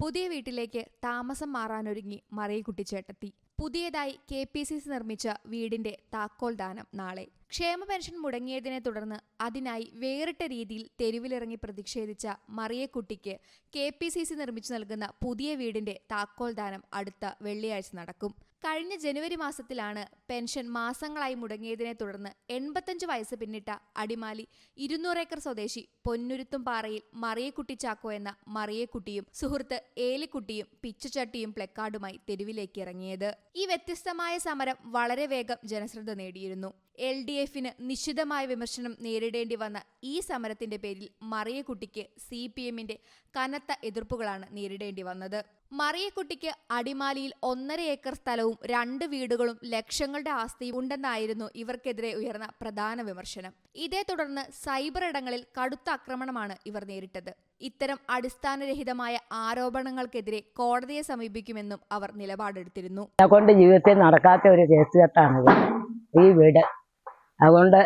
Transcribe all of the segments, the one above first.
പുതിയ വീട്ടിലേക്ക് താമസം മാറാനൊരുങ്ങി മറിയക്കുട്ടി ചേട്ടത്തി പുതിയതായി കെ പി സി സി നിർമ്മിച്ച വീടിന്റെ താക്കോൽ ദാനം നാളെ. ക്ഷേമ പെൻഷൻ മുടങ്ങിയതിനെ തുടർന്ന് അതിനായി വേറിട്ട രീതിയിൽ തെരുവിലിറങ്ങി പ്രതിഷേധിച്ച മറിയക്കുട്ടിക്ക് കെ പി സി സി നിർമ്മിച്ചു നൽകുന്ന പുതിയ വീടിന്റെ താക്കോൽ ദാനം അടുത്ത വെള്ളിയാഴ്ച നടക്കും. കഴിഞ്ഞ ജനുവരി മാസത്തിലാണ് പെൻഷൻ മാസങ്ങളായി മുടങ്ങിയതിനെ തുടർന്ന് എൺപത്തഞ്ച് വയസ്സ് പിന്നിട്ട അടിമാലി ഇരുന്നൂറ് ഏക്കർ സ്വദേശി പൊന്നുരുത്തും പാറയിൽ മറിയക്കുട്ടി ചാക്കോ എന്ന മറിയക്കുട്ടിയും സുഹൃത്ത് ഏലിക്കുട്ടിയും പിച്ചുചട്ടിയും പ്ലക്കാർഡുമായി തെരുവിലേക്ക് ഇറങ്ങിയത്. ഈ വ്യത്യസ്തമായ സമരം വളരെ വേഗം ജനശ്രദ്ധ നേടിയിരുന്നു. എൽ ഡി എഫിന് നിശ്ചിതമായ വിമർശനം നേരിടേണ്ടി വന്ന ഈ സമരത്തിന്റെ പേരിൽ മറിയക്കുട്ടിക്ക് സി പി എമ്മിന്റെ കനത്ത എതിർപ്പുകളാണ് നേരിടേണ്ടി വന്നത്. മറിയക്കുട്ടിക്ക് അടിമാലിയിൽ ഒന്നര ഏക്കർ സ്ഥലവും രണ്ട് വീടുകളും ലക്ഷങ്ങളുടെ ആസ്തിയും ഉണ്ടെന്നായിരുന്നു ഇവർക്കെതിരെ ഉയർന്ന പ്രധാന വിമർശനം. ഇതേ തുടർന്ന് സൈബർ ഇടങ്ങളിൽ കടുത്ത ആക്രമണമാണ് ഇവർ നേരിട്ടത്. ഇത്തരം അടിസ്ഥാനരഹിതമായ ആരോപണങ്ങൾക്കെതിരെ കോടതിയെ സമീപിക്കുമെന്നും അവർ നിലപാടെടുത്തിരുന്നു. അതുകൊണ്ട് കൊണ്ട് ജീവിതത്തിൽ നടക്കാത്ത ഒരു കേസ് കെട്ടാണിത് ഈ വീട്. അതുകൊണ്ട്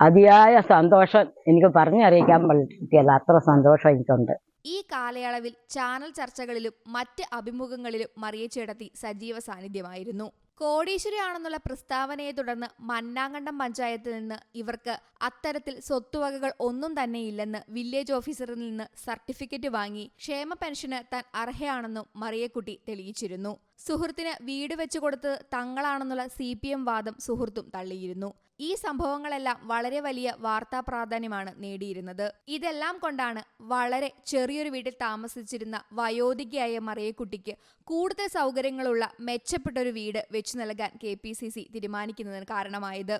അതിയായ സന്തോഷം എനിക്ക് പറഞ്ഞറിയിക്കാൻ പറ്റിയല്ല. അത്ര സന്തോഷം എനിക്കുണ്ട്. ഈ കാലയളവിൽ ചാനൽ ചർച്ചകളിലും മറ്റ് അഭിമുഖങ്ങളിലും മറിയച്ചേടത്തി സജീവ സാന്നിധ്യമായിരുന്നു. കോടീശ്വരിയാണെന്നുള്ള പ്രസ്താവനയെ തുടർന്ന് മന്നാങ്കണ്ടം പഞ്ചായത്തിൽ നിന്ന് ഇവർക്ക് അത്തരത്തിൽ സ്വത്തുവകകൾ ഒന്നും തന്നെയില്ലെന്ന് വില്ലേജ് ഓഫീസറിൽ നിന്ന് സർട്ടിഫിക്കറ്റ് വാങ്ങി ക്ഷേമ പെൻഷന് താൻ അർഹയാണെന്നും മറിയക്കുട്ടി തെളിയിച്ചിരുന്നു. സുഹൃത്തിന് വീട് വെച്ചു കൊടുത്തത് തങ്ങളാണെന്നുള്ള സി പി എം വാദം സുഹൃത്തും തള്ളിയിരുന്നു. ഈ സംഭവങ്ങളെല്ലാം വളരെ വലിയ വാർത്താ പ്രാധാന്യമാണ് നേടിയിരുന്നത്. ഇതെല്ലാം കൊണ്ടാണ് വളരെ ചെറിയൊരു വീട്ടിൽ താമസിച്ചിരുന്ന വയോധികയായ മറിയക്കുട്ടിക്ക് കൂടുതൽ സൗകര്യങ്ങളുള്ള മെച്ചപ്പെട്ട ഒരു വീട് വെച്ചു നൽകാൻ കെ പി സി സി തീരുമാനിക്കുന്നതിന് കാരണമായത്.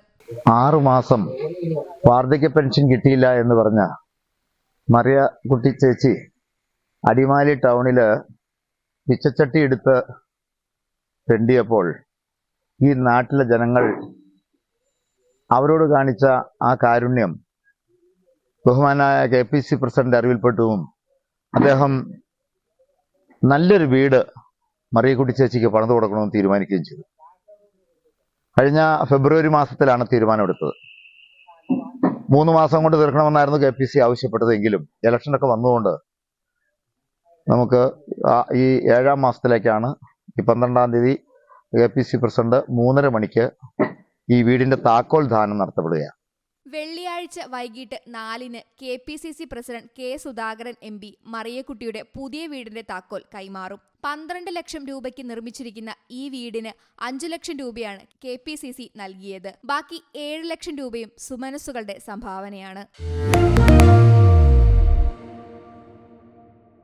ആറു മാസം വാർദ്ധക്യ പെൻഷൻ കിട്ടിയില്ല എന്ന് പറഞ്ഞ മറിയ കുട്ടി ചേച്ചി അടിമാലി ടൗണിൽ പിച്ചച്ചട്ടി എടുത്ത് തെണ്ടിയപ്പോൾ ഈ നാട്ടിലെ ജനങ്ങൾ അവരോട് കാണിച്ച ആ കാരുണ്യം ബഹുമാനായ കെ പി സി പ്രസിഡന്റ് അറിവിൽപ്പെട്ടും അദ്ദേഹം നല്ലൊരു വീട് മറിയക്കുട്ടി ചേച്ചിക്ക് പണിതു കൊടുക്കണമെന്ന് തീരുമാനിക്കുകയും ചെയ്തു. കഴിഞ്ഞ ഫെബ്രുവരി മാസത്തിലാണ് തീരുമാനമെടുത്തത്. മൂന്ന് മാസം കൊണ്ട് തീർക്കണമെന്നായിരുന്നു കെ പി സി ആവശ്യപ്പെട്ടതെങ്കിലും ഇലക്ഷനൊക്കെ വന്നുകൊണ്ട് നമുക്ക് ഈ ഏഴാം മാസത്തിലേക്കാണ് ഈ പന്ത്രണ്ടാം തീയതി കെ പി സി പ്രസിഡന്റ് മൂന്നര മണിക്ക് ഈ വീടിന്റെ താക്കോൽ ദാനം നടത്തപ്പെടുകയാണ്. വെള്ളിയാഴ്ച വൈകിട്ട് നാലിന് K P C C president K Sudhakaran M P മറിയക്കുട്ടിയുടെ പുതിയ വീടിന്റെ താക്കോൽ കൈമാറും. പന്ത്രണ്ട് ലക്ഷം രൂപയ്ക്ക് നിർമ്മിച്ചിരിക്കുന്ന ഈ വീടിന് അഞ്ചു ലക്ഷം രൂപയാണ് കെ പി സി സി നൽകിയത്. ബാക്കി ഏഴ് ലക്ഷം രൂപയും സുമനസ്സുകളുടെ സംഭാവനയാണ്.